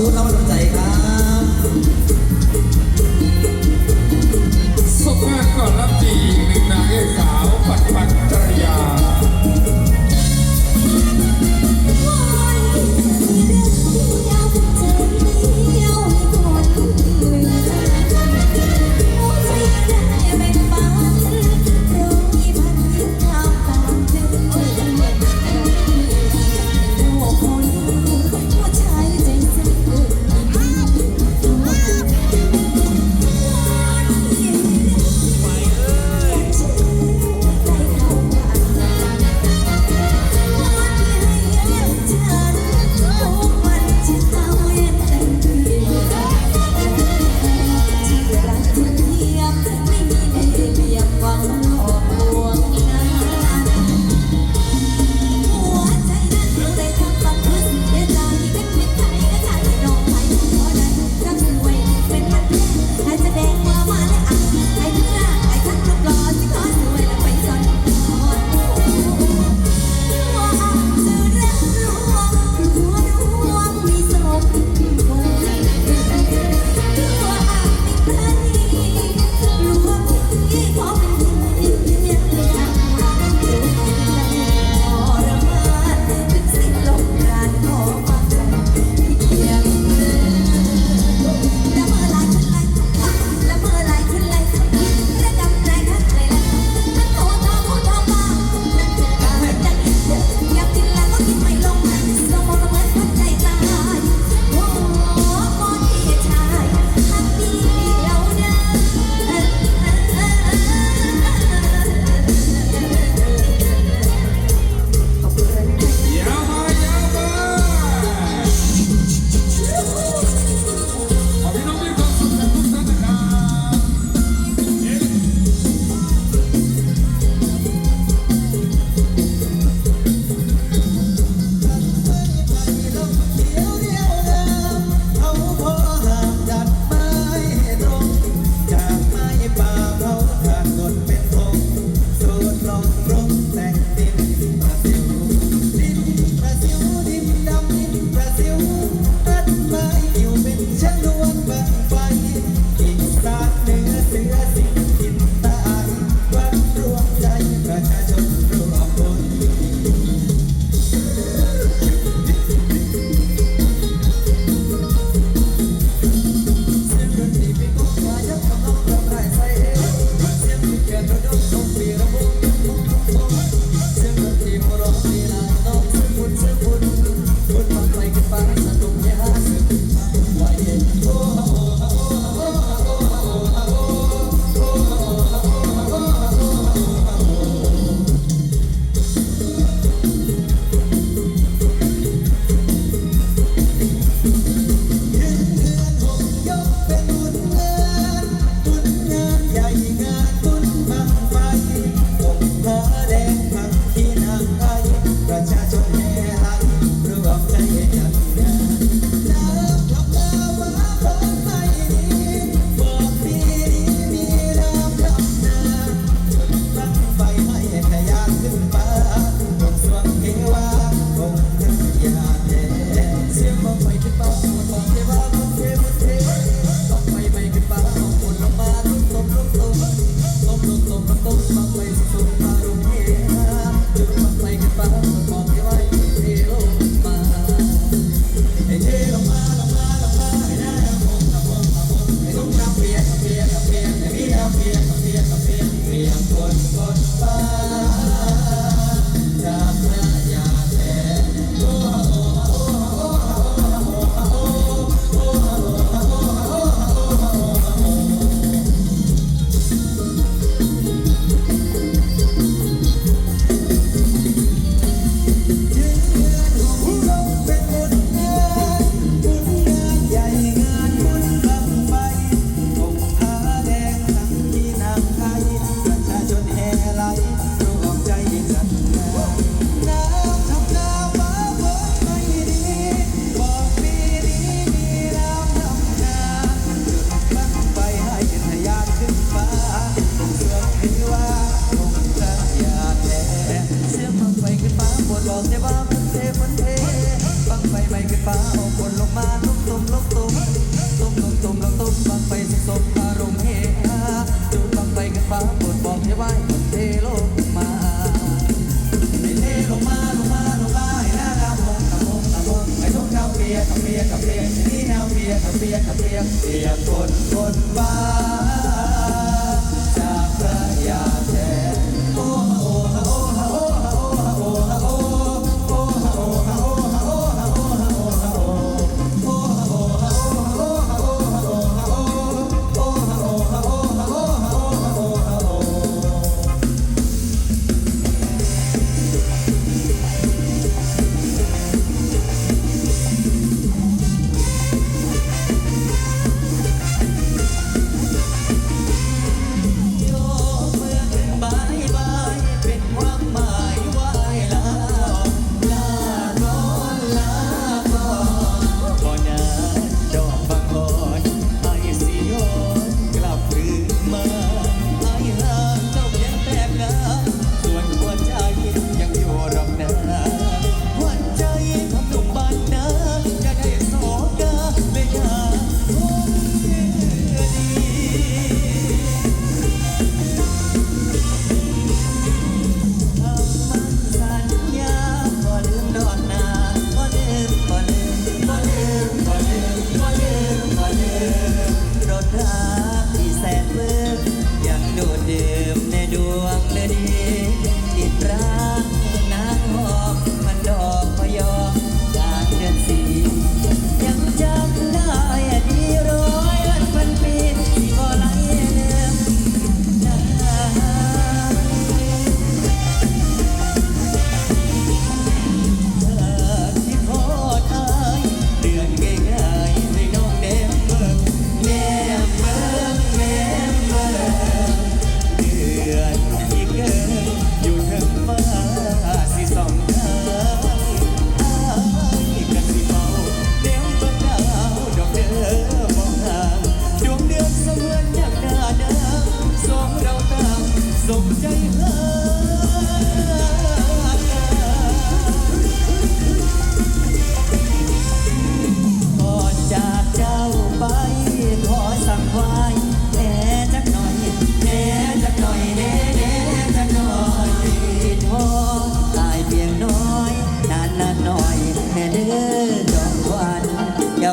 ขอบ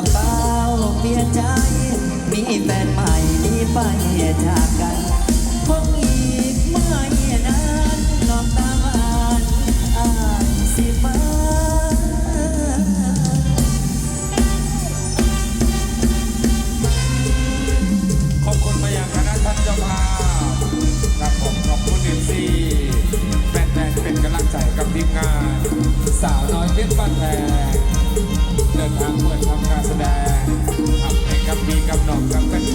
จะเฝ้าเสียใจ มีแฟนใหม่ที่ไปจากกันคงอีกไม่นานนอกตาบานอานสิมาขอบคุณมาอย่างคณะท่านเจ้าภาพครับผมขอบคุณเอฟซีแฟนๆเป็นกำลังใจกับทีมงาน สาวน้อยเพชรบ้านแพง เดินทางเมื่อทำการแสดงทำให้กับมีกับหนองกับกัน